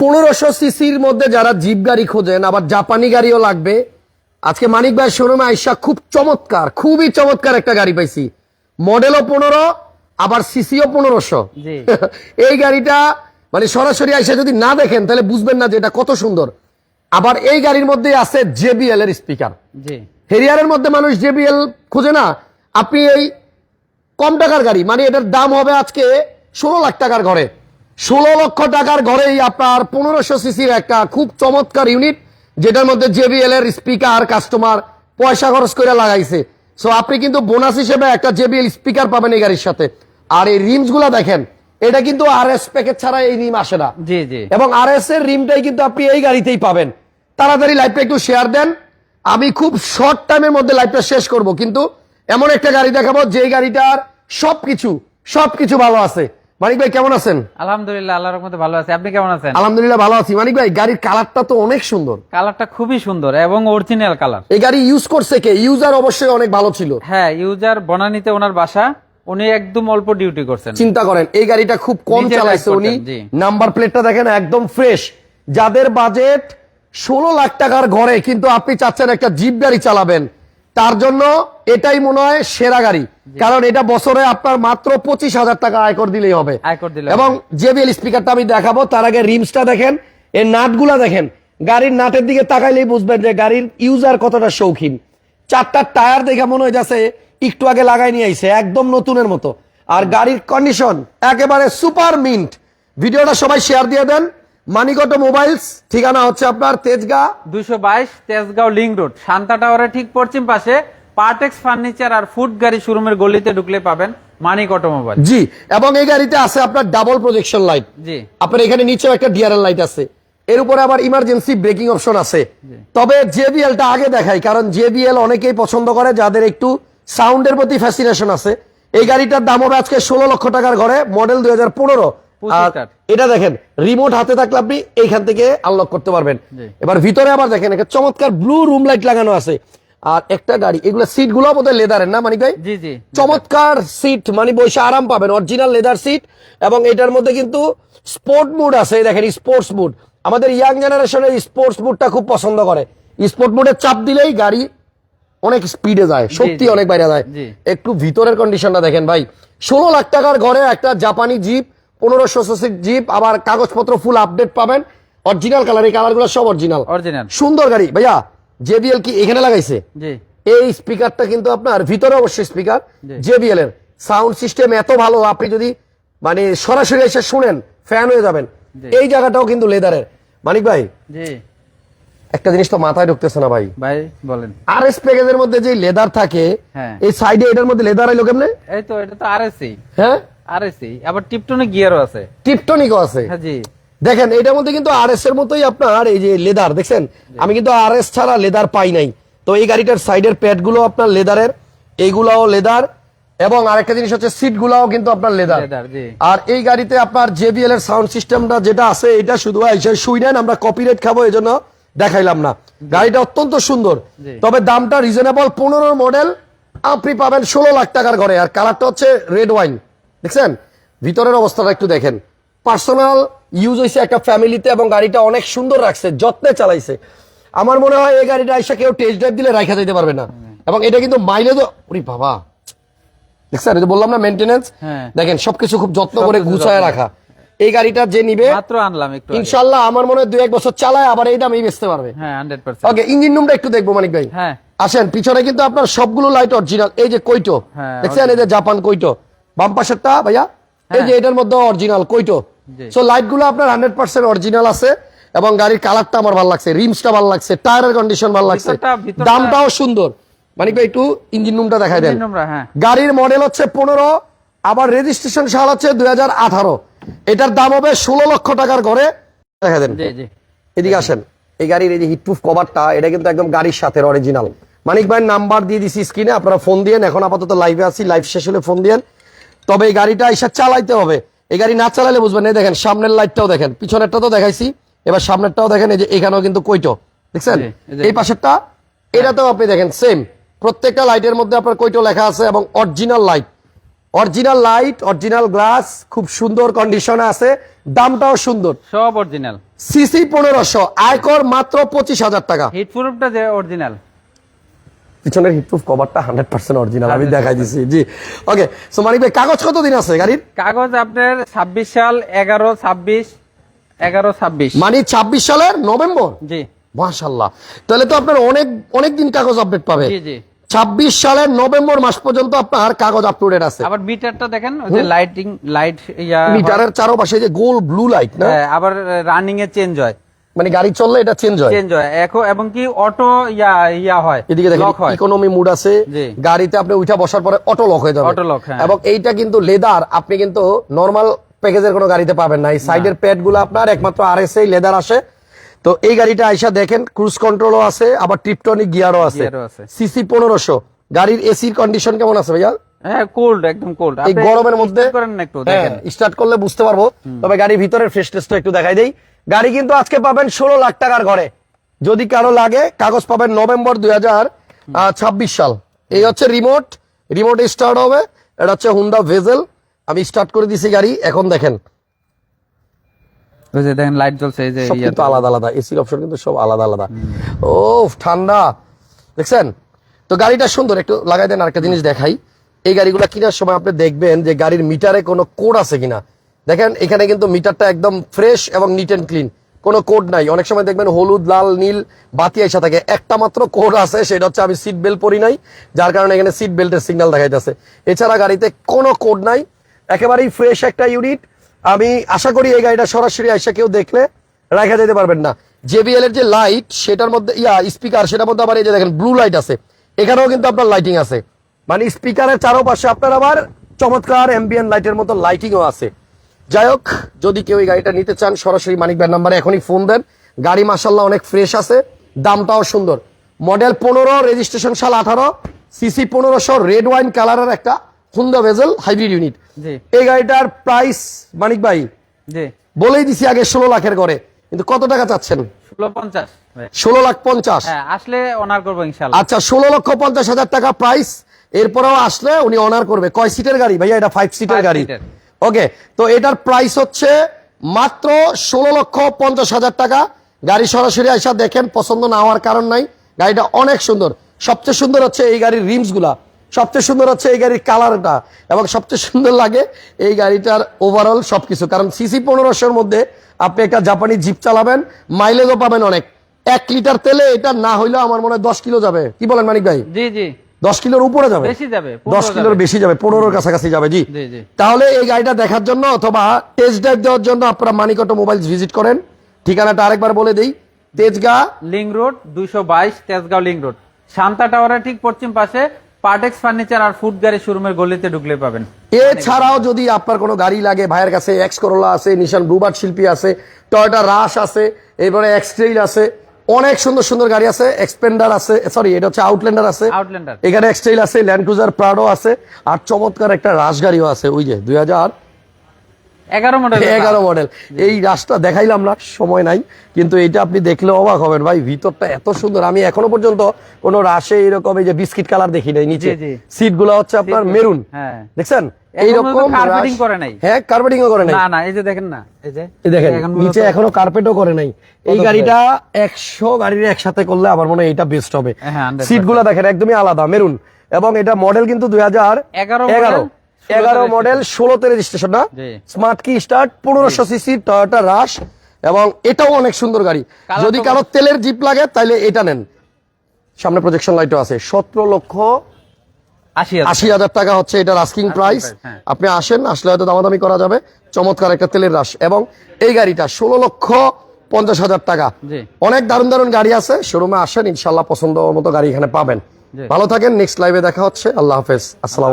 পনেরোশো সিসির মধ্যে যারা জিপ গাড়ি খোঁজেন আবার জাপানি গাড়িও লাগবে। আজকে মানিক ভাই শোরুমে আইসা খুব চমৎকার খুবই চমৎকার একটা গাড়ি পাইছি। মডেলও পনেরো আবার সিসিও পনেরোশো। এই গাড়িটা মানে সরাসরি আইসা যদি না দেখেন তাহলে বুঝবেন না যে এটা কত সুন্দর। আবার এই গাড়ির মধ্যে আছে জেবিএল এর স্পিকার হেরিয়ারের মধ্যে মানুষ জেবিএল খুঁজে না। আপনি এই কম টাকার গাড়ি মানে এটার দাম হবে আজকে ষোলো লাখ টাকার ঘরে। ষোলো লক্ষ টাকার ঘরেই আপনার পনেরোশো সিসির একটা খুব চমৎকার ইউনিট যেটার মধ্যে জেবিএল এর স্পিকার কাস্টমার পয়সা খরচ করে লাগাইছে। সো আপনি কিন্তু বোনাস হিসেবে একটা জেবিএল স্পিকার পাবেন এই গাড়ির সাথে। আর এই রিমসগুলা দেখেন এটা কিন্তু আর এস প্যাকেজ ছাড়া এই রিম আসে না। জি জি। এবং আর এস এর রিমটাই কিন্তু আপনি এই গাড়িতেই পাবেন। তাড়াতাড়ি লাইভটা একটু শেয়ার দেন। আমি খুব শর্ট টাইমের মধ্যে লাইভটা শেষ করব কিন্তু এমন একটা গাড়ি দেখাবো যে গাড়িটার সবকিছু সবকিছু ভালো আছে। মানিক ভাই কেমন আছেন? আলহামদুলিল্লাহ আল্লাহর রহমতে ভালো আছে। আপনি কেমন আছেন? আলহামদুলিল্লাহ ভালো আছি। মানিক ভাই গাড়ির কালারটা তো অনেক সুন্দর। কালারটা খুবই সুন্দর এবং অরিজিনাল কালার এই গাড়ি ইউজ করছে কে? ইউজার অবশ্যই অনেক ভালো ছিল। হ্যাঁ ইউজার বনানীতে ওনার বাসা। উনি একদম অল্প ডিউটি করছেন। চিন্তা করেন এই গাড়িটা খুব কম চালাইছে উনি। নাম্বার প্লেটটা দেখেন একদম ফ্রেশ যাদের বাজেট ষোলো লাখ টাকার ঘরে কিন্তু আপনি চাচ্ছেন একটা জিপ গাড়ি চালাবেন তার জন্য এটাই মনে হয় সেরা গাড়ি। কারণ এটা বছরে আপনার মাত্র পঁচিশ হাজার টাকা আয়কর দিলেই হবে। এবং জেবিএল স্পিকারটা আমি দেখাবো তার আগে রিমসটা দেখেন এর নাটগুলা দেখেন। গাড়ির নাটের দিকে তাকাইলেই বুঝবেন যে গাড়ির ইউজার কতটা শৌখিন। চারটা টায়ার দেখে মনে হয় যাচ্ছে একটু আগে লাগাই নিয়ে আইছে একদম নতুনের মতো। আর গাড়ির কন্ডিশন একেবারে সুপার মিন্ট ভিডিওটা সবাই শেয়ার দিয়ে দেন। মানিকটো মোবাইলস ঠিকানা হচ্ছে আপনার তেজগা। দুইশো বাইশ তেজগাঁও লিঙ্ক রোড। শান্তা টাওয়ারের ঠিক পশ্চিম পাশে পার্টেক্স ফার্নিচার আর ফুড গাড়ি শোরুমের গলিতে ঢুকলে পাবেন মানিক অটোমোবাইল জি এবং এই গাড়িতে আছে আপনার ডাবল প্রজেকশন লাইট। জি। আপনার এখানে নিচেও একটা ডিআরএল লাইট আছে। এর উপরে আবার ইমার্জেন্সি ব্রেকিং অপশন আছে। তবে জেবিএল টা আগে দেখাই কারণ জেবিএল অনেকেই পছন্দ করে যাদের একটু সাউন্ডের প্রতি ফ্যাসিনেশন আছে। এই গাড়িটার দাম হবে আজকে ষোলো লক্ষ টাকার ঘরে মডেল দুই হাজার পনেরো। পঁচিশটার। এটা দেখেন রিমোট হাতে থাকলে আপনি এইখান থেকে আনলক করতে পারবেন। এবার ভিতরে আবার দেখেন একটা চমৎকার ব্লু রুম লাইট লাগানো আছে। আর একটা গাড়ি এগুলো সিটগুলো বোধহয় লেদারের না মানিক ভাই চমৎকার সিট মানে বসে আরাম পাবেন অরিজিনাল লেদার সিট এবং এটার মধ্যে কিন্তু স্পোর্ট মুড আছে দেখেন স্পোর্টস মুড আমাদের ইয়াং জেনারেশনের স্পোর্টস মুডটা খুব পছন্দ করে। স্পোর্ট মুডে চাপ দিলেই গাড়ি অনেক স্পিডে যায় জি। অনেক বাইরে যায়। একটু ভিতরের কন্ডিশনটা দেখেন ভাই। ষোলো লাখ টাকার ঘরে একটা জাপানি জিপ পনেরোশো সিসির জিপ আবার কাগজপত্র ফুল আপডেট পাবেন। অরিজিনাল কালার এই কালারগুলো সব অরিজিনাল অরিজিনাল সুন্দর গাড়ি। ভাইয়া জেবিএল কি এখানে লাগাইছে? এই স্পিকারটা কিন্তু আপনার ভিতরে অবশ্যই স্পিকার। জেবিএল এর সাউন্ড সিস্টেম এত ভালো আপনি যদি মানে সরাসরি এসে শুনেন ফ্যান হয়ে যাবেন। এই জায়গাটাও কিন্তু লেদারের মানিক ভাই একটা জিনিস তো মাথায় ঢুকতেছে না ভাই। ভাই বলেন। আর এস প্যাকেজের মধ্যে যে লেদার থাকে হ্যাঁ। এই সাইডে এটার মধ্যে লেদার আইলো কেমনে? এই তো এটা তো আরএসি হ্যাঁ? আরএসি আবার টিপটনে গিয়ারও আছে। টিপটনিকও আছে। হ্যাঁ জি। দেখেন এটার মধ্যে কিন্তু আর এস এর মতোই আপনার এই যে লেদার দেখছেন? আমি কিন্তু আর এস ছাড়া লেদার পাই নাই। তো এই গাড়িটার সাইডের প্যাডগুলো আপনার লেদারের এইগুলাও লেদার এবং আরেকটা জিনিস হচ্ছে সিট গুলাও কিন্তু আপনার লেদার। আর এই গাড়িতে আপনার জেবিএল এর সাউন্ড সিস্টেমটা যেটা আছে এটা শুধু শুই নেন আমরা কপিরাইট খাব এই জন্য দেখাইলাম না। গাড়িটা অত্যন্ত সুন্দর। তবে দামটা রিজনেবল পনেরো মডেল আপনি পাবেন ষোলো লাখ টাকার ঘরে। আর কালারটা হচ্ছে রেড ওয়াইন দেখছেন? ভিতরের অবস্থাটা একটু দেখেন। পার্সোনাল ইউজ হয়েছে একটা ফ্যামিলিতে এবং গাড়িটা অনেক সুন্দর রাখছে যত্নে চালাইছে। আমার মনে হয় এই গাড়িটা এসে কেউ টেস্ট ড্রাইভ দিলে রাখা দিতে পারবে না। এবং এটা কিন্তু মাইলেজও ওরে বাবা। দেখছেন? বললাম না মেনটেনেন্স হ্যাঁ। দেখেন সবকিছু খুব যত্ন করে গুছায় রাখা। এই গাড়িটা যে নিবে মাত্র আনলাম একটু আগে। ইনশাল্লাহ আমার মনে হয় দুই এক বছর চালায় আবার এই দামেই বেচতে পারবে। হ্যাঁ ওকে ইঞ্জিন রুমটা একটু দেখব মানিক ভাই। হ্যাঁ। আসেন পিছনে কিন্তু আপনার সবগুলো লাইট অরিজিনাল এই যে কইটো। হ্যাঁ, দেখছেন? এই যে জাপান কইটো। বাম পাশেরটা ভাইয়া? এই যে এটার মধ্যে অরিজিনাল কইটো? সো আপনার হান্ড্রেড পার্সেন্ট অরিজিনাল আছে এবং গাড়ির কালারটা আমার ভালো লাগছে রিমসটা ভালো লাগছে টায়ারের কন্ডিশন ভালো লাগছে। দামটাও সুন্দর। ভাই একটু ইঞ্জিন রুমটা দেখাই দেন। হ্যাঁ। গাড়ির মডেল হচ্ছে পনেরো আবার রেজিস্ট্রেশন সাল হচ্ছে দুই হাজার আঠারো। এটার দাম হবে ষোলো লক্ষ টাকার ঘরে। দেখা দেন। এদিকে আসেন। এই গাড়ির এই যে হিটপ্রুফ কভারটা এটা কিন্তু একদম গাড়ির সাথে অরিজিনাল মানিক ভাইয়ের নাম্বার দিয়ে দিছি স্ক্রিনে আপনারা ফোন দিয়েন। এখন আপাতত লাইভে আছি লাইভ শেষ হলে ফোন দিয়েন। তবে এই গাড়িটা এসে চালাইতে হবে। এই গাড়ি না চালালে বুঝবেন এই দেখেন সামনের লাইটটাও দেখেন। পিছনেরটা তো দেখাইছি এবার সামনেরটাও দেখেন এই যে এখানেও কিন্তু কইটো দেখছেন? এই পাশেরটা এটাতেও আপনি দেখেন সেম প্রত্যেকটা লাইটের মধ্যে আপনার কইটো লেখা আছে এবং original light original light original glass খুব সুন্দর কন্ডিশনে আছে। দামটাও সুন্দর। সব অরিজিনাল সিসি পনেরোশো আয়কর মাত্র পঁচিশ হাজার টাকা। হিট প্রুফটা যে অরিজিনাল পিছনের হিটপ্রুফ কভারটা হান্ড্রেড পার্সেন্ট অরিজিনাল আমি দেখাই দিছি। জি। ওকে সো মানিক ভাই কাগজ কত দিন আছে গাড়ির? কাগজ আপনার ছাব্বিশ সাল এগারো ছাব্বিশ এগারো ছাব্বিশ। মানে ছাব্বিশ সালের নভেম্বর? জি। মাশাল্লাহ তাহলে তো আপনার অনেক অনেক দিন কাগজ আপডেট পাবে। জি জি। ছাব্বিশ সালের নভেম্বর মাস পর্যন্ত আপনার কাগজ আপলোডেড আছে। আবার মিটারটা দেখেন ওই যে লাইটিং লাইট ইয়া মিটারের চারপাশে যে গোল ব্লু লাইট না? হ্যাঁ, আবার রানিং এ চেঞ্জ হয়। মানে গাড়ি চললে এটা চেঞ্জ হয়। চেঞ্জ হয়। এখন এবং কি অটো ইয়া ইয়া হয়। এদিকে দেখেন ইকোনমি মুড আছে। গাড়িতে আপনি উঠা বসার পরে অটো লক হয়ে যাবে। Auto lock, হ্যাঁ। এবং এইটা কিন্তু লেদার আপনি কিন্তু নরমাল প্যাকেজের কোনো গাড়িতে পাবেন না। এই সাইডের প্যাডগুলো আপনার একমাত্র আর এস লেদার আসে। তো এই গাড়িটা আইসা দেখেন ক্রুজ কন্ট্রোলও আছে আবার টিপটনিক গিয়ারও আছে। ও আছে। সিসি পনেরোশো। গাড়ির এসির কন্ডিশন কেমন আছে ভাইয়া? হ্যাঁ কোল্ড একদম কোল্ড এই গরমের মধ্যে করেন না একটু দেখেন। স্টার্ট করলে বুঝতে পারব। তবে গাড়ির ভিতরের ফ্রেশনেসটা একটু দেখাই দেই। গাড়ি কিন্তু আজকে পাবেন ষোলো লাখ টাকার ঘরে। যদি কারও লাগে কাগজ পাবেন নভেম্বর দুই ছাব্বিশ সাল। এই হচ্ছে রিমোট রিমোট স্টার্ট হবে। এটা হচ্ছে হুন্ডা ভেজেল আমি স্টার্ট করে দিছি গাড়ি এখন দেখেন। ওই যে দেখেন লাইট জ্বলছে এই যে সব কিন্তু আলাদা আলাদা এসির অপশন কিন্তু সব আলাদা আলাদা। ও ঠান্ডা। দেখছেন? তো গাড়িটা সুন্দর একটু লাগাই দেন আরেকটা জিনিস দেখাই। এই গাড়িগুলো কেনার সময় আপনি দেখবেন যে গাড়ির মিটারে কোনো কোড আছে কিনা। দেখেন, এখানে কিন্তু মিটারটা একদম ফ্রেশ এবং নিট এন্ড ক্লিন কোনো কোড নাই। অনেক সময় দেখবেন হলুদ, লাল, নীল বাতি এসে থাকে। একটা মাত্র কোড আছে, সেটা হচ্ছে আমি সিট বেল্ট পরি নাই, যার কারণে এখানে সিট বেল্টের সিগন্যাল দেখাইতেছে। এছাড়া গাড়িতে কোনো কোড নাই। একেবারেই ফ্রেশ একটা ইউনিট আমি আশা করি এই গাড়িটা সরাসরি এসে কেউ দেখলে রাখা যেতে পারবেন না। জেবিএল এর যে লাইট সেটার মধ্যে, ইয়া স্পিকার সেটার মধ্যে আবার এই যে দেখেন ব্লু লাইট আছে। এখানেও কিন্তু আপনার লাইটিং আছে। মানে স্পিকারের চারপাশে আপনার আবার চমৎকার এমবিএন লাইটের মতো লাইটিংও আছে। যাই হোক যদি কেউ এই গাড়িটা নিতে চান সরাসরি মানিক ভাই নাম্বারে এখনই ফোন দেন। গাড়ি মাসাল্লাহ অনেক ফ্রেশ আছে দামটাও সুন্দর। মডেল পনেরো রেজিস্ট্রেশন সাল আঠারো সিসি পনেরোশো রেড ওয়াইন কালারের একটা হুন্দা ভেজেল হাইব্রিড ইউনিট। এই গাড়িটার প্রাইস মানিক ভাই বলেই দিছি আগে ষোলো লাখের করে কিন্তু কত টাকা চাচ্ছেন? ষোলো লাখ পঞ্চাশ। হ্যাঁ আসলে অনার করব আচ্ছা ষোলো লক্ষ পঞ্চাশ হাজার টাকা প্রাইস এরপরেও আসলে উনি অনার করবে। কয় সিটের গাড়ি? ভাইয়া এটা ফাইভ সিটের গাড়ি। ওকে তো এটার প্রাইস হচ্ছে মাত্র ষোলো লক্ষ পঞ্চাশ হাজার টাকা। গাড়ি সরাসরি আইসা দেখেন, পছন্দ না হওয়ার কারণ নাই। গাড়িটা অনেক সুন্দর। সবচেয়ে সুন্দর হচ্ছে এই গাড়ির রিমসগুলা। সবচেয়ে সুন্দর হচ্ছে এই গাড়ির কালারটা এবং সবচেয়ে সুন্দর লাগে এই গাড়িটার ওভারঅল সবকিছু। কারণ সিসি পনেরোশোর মধ্যে আপনি একটা জাপানি জিপ চালাবেন মাইলেজও পাবেন অনেক। এক লিটার তেলে এটা না হইলেও আমার মনে হয় দশ কিলো যাবে। কি বলেন মানিক ভাই? জি জি। দশ কিলোর উপরে যাবে। বেশি যাবে দশ কিলোর বেশি যাবে পনেরোর কাছাকাছি যাবে জি। তাহলে এই গাড়িটা দেখার জন্য অথবা টেস্ট ড্রাইভ দেওয়ার জন্য আপনারা মানিক মোবাইল ভিজিট করেন। ঠিকানাটা আরেকবার বলে দিই। তেজগাঁ লিং রোড দুইশো বাইশ তেজগাঁও লিং রোড। শান্তা টাওয়ারের ঠিক পশ্চিম পাশে পার্টেক্স ফার্নিচার আর ফুড গাড়ি শোরুমের গলিতে ঢুকলে পাবেন। এছাড়াও যদি আপনার কোনো গাড়ি লাগে ভাইয়ের কাছে এক্স করোলা আছে নিশান ব্লুবার্ড শিল্পী আছে টয়টা রাশ আছে এরপরে এক্সট্রেইল আছে অনেক সুন্দর সুন্দর গাড়ি আছে এক্সপেন্ডার আছে সরি এটা হচ্ছে আউটল্যান্ডার আছে। আউটল্যান্ডার এখানে এক্সটাইল আছে ল্যান্ড ক্রুজার প্রাডো আছে আর চমৎকার একটা রাশ গাড়িও আছে ওই যে দুই হাজার এগারো মডেল এগারো মডেল এই রাশটা দেখাইলাম না সময় নাই কিন্তু এটা আপনি দেখলে অবাক হবেন। ভাই ভিতরটা এত সুন্দর। আমি এখনও পর্যন্ত কোন রাশে এরকম এই যে বিস্কিট কালার দেখি নাই নিচে। সিটগুলো হচ্ছে আপনার মেরুন হ্যাঁ। দেখছেন? এখনও এইরকম তো করে নাই। হ্যাঁ কার্পেটিং করে নাই। না না এই যে দেখেন না এই যে। দেখেন এখন নিচে এখনও কার্পেটও করে নাই। এই গাড়িটা একশো গাড়ির একসাথে করলে আমার মনে হয় এটা বেস্ট হবে। হ্যাঁ, 100% সিটগুলা দেখেন একদমই আলাদা মেরুন এবং এটা মডেল কিন্তু দুই হাজার এগারো model, 16 এগারো মডেল ষোলোতে রেজিস্ট্রেশন না? স্মার্ট কি স্টার্ট পনেরোশো সিসি টয়োটা রাশ এবং এটাও অনেক সুন্দর গাড়ি। যদি কারও তেলের জিপ লাগে তাহলে এটা নেন। সামনে প্রজেকশন লাইটও আছে। সতেরো লক্ষ আশি হাজার। টাকা হচ্ছে এটার আস্কিং প্রাইস হ্যাঁ। আপনি আসেন আসলে হয়তো দামাদামি করা যাবে। চমৎকার একটা তেলের রাশ এবং এই গাড়িটা ষোলো লক্ষ পঞ্চাশ হাজার টাকা। অনেক দারুণ দারুণ গাড়ি আছে। শোরুমে আসেন ইনশাল্লাহ পছন্দ মতো গাড়ি এখানে পাবেন। ভালো থাকেন নেক্সট লাইভে দেখা হচ্ছে। আল্লাহ হাফেজ। আসসালাম